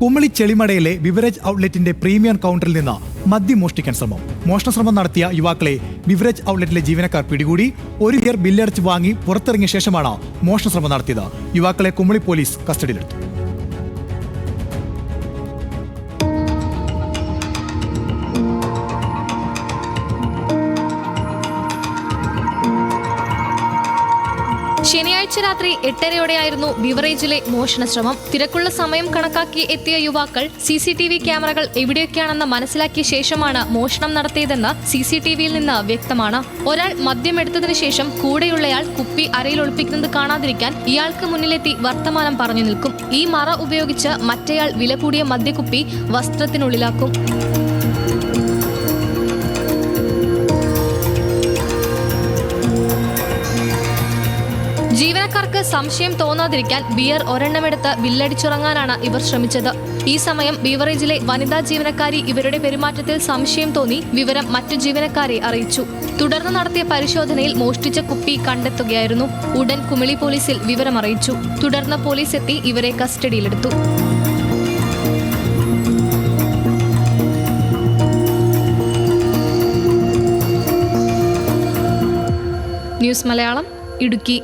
കുമളി ചെളിമടയിലെ ബിവറേജ് ഔട്ട്ലെറ്റിന്റെ പ്രീമിയം കൗണ്ടറിൽ നിന്ന് മദ്യം മോഷ്ടിക്കാൻ ശ്രമം. മോഷണ ശ്രമം നടത്തിയ യുവാക്കളെ ബിവറേജ് ഔട്ട്ലെറ്റിലെ ജീവനക്കാർ പിടികൂടി ഒരു ബിയർ ബില്ലടച്ച് വാങ്ങി പുറത്തിറങ്ങിയ ശേഷമാണ് മോഷണ ശ്രമം നടത്തിയത്. യുവാക്കളെ കുമളി പോലീസ് കസ്റ്റഡിയിലെടുത്തു. ശനിയാഴ്ച രാത്രി എട്ടരയോടെയായിരുന്നു ബിവറേജിലെ മോഷണ ശ്രമം. തിരക്കുള്ള സമയം കണക്കാക്കി എത്തിയ യുവാക്കൾ സി സി ടി വി ക്യാമറകൾ എവിടെയൊക്കെയാണെന്ന് മനസ്സിലാക്കിയ ശേഷമാണ് മോഷണം നടത്തിയതെന്ന് സി സി ടി വിയിൽ നിന്ന് വ്യക്തമാണ്. ഒരാൾ മദ്യം എടുത്തതിനു ശേഷം കൂടെയുള്ളയാൾ കുപ്പി അരയിൽ ഒളിപ്പിക്കുന്നത് കാണാതിരിക്കാൻ ഇയാൾക്ക് മുന്നിലെത്തി വർത്തമാനം പറഞ്ഞു നിൽക്കും. ഈ മറ ഉപയോഗിച്ച് മറ്റേയാൾ വില കൂടിയ മദ്യക്കുപ്പി വസ്ത്രത്തിനുള്ളിലാക്കും. ജീവനക്കാർക്ക് സംശയം തോന്നാതിരിക്കാൻ ബിയർ ഒരെണ്ണമെടുത്ത് ബില്ലടിച്ചുറങ്ങാനാണ് ഇവർ ശ്രമിച്ചത്. ഈ സമയം ബീവറേജിലെ വനിതാ ജീവനക്കാരി ഇവരുടെ പെരുമാറ്റത്തിൽ സംശയം തോന്നി വിവരം മറ്റു ജീവനക്കാരെ അറിയിച്ചു. തുടർന്ന് നടത്തിയ പരിശോധനയിൽ മോഷ്ടിച്ച കുപ്പി കണ്ടെത്തുകയായിരുന്നു. ഉടൻ കുമിളി പോലീസിൽ വിവരമറിയിച്ചു. തുടർന്ന് പോലീസ് എത്തി ഇവരെ കസ്റ്റഡിയിലെടുത്തു. ന്യൂസ് മലയാളം ഇടുക്കി.